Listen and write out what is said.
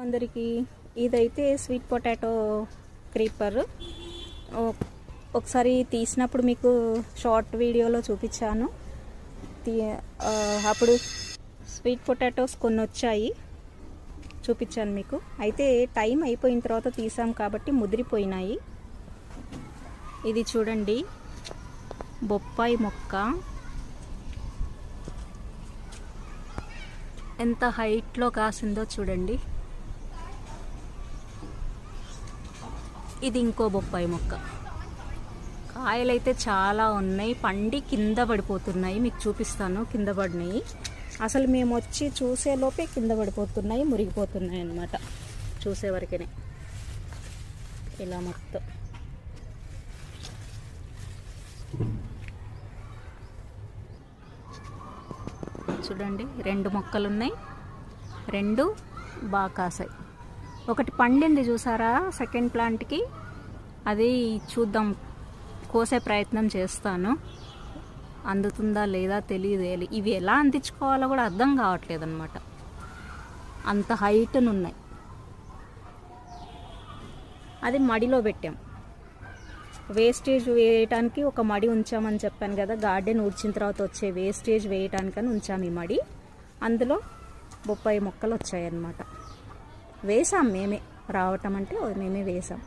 అందరికీ ఇదైతే sweet potato creeper. ఒకసారి తీసినప్పుడు మీకు షార్ట్ వీడియోలో చూపించాను. తీ- అప్పుడు స్వీట్ పొటాటోస్ కొన్ని వచ్చాయి చూపించాను మీకు. అయితే టైం అయిపోయిన తర్వాత తీసాం కాబట్టి ముదిరిపోయినాయి. ఇది చూడండి. బొప్పాయి మొక్క. ఎంత హైట్లో కాసిందో చూడండి. ఇది ఇంకో బొప్పాయి మొక్క. కాయలైతే చాలా ఉన్నాయి. పండి కింద పడిపోతున్నాయి. మీకు చూపిస్తాను కింద పడినాయి. అసలు మేము వచ్చి చూసేలోపే కింద పడిపోతున్నాయి మురిగిపోతున్నాయి అన్నమాట. చూసే వరకునే. ఇలా మొత్తం. చూడండి రెండు మొక్కలు ఉన్నాయి రెండు బాగా కాసాయి ఒకటి పండింది చూసారా సెకండ్ ప్లాంట్కి? అది చూద్దాం. కోసే ప్రయత్నం చేస్తాను. అందుతుందా లేదా తెలియదు ఇవి ఎలా అందించుకోవాలో కూడా అర్థం కావట్లేదు అనమాట అంత హైట్నున్నాయి. అది మడిలో పెట్టాం. వేస్టేజ్ వేయటానికి ఒక మడి ఉంచామని చెప్పాను కదా గార్డెన్ ఊడ్చిన తర్వాత వచ్చే వేస్టేజ్ వేయటానికని ఉంచాము ఈ మడి. అందులో బొప్పాయి మొక్కలు వచ్చాయన్నమాట. వేసాం మేమే. రావటం అంటే మేమే వేసాం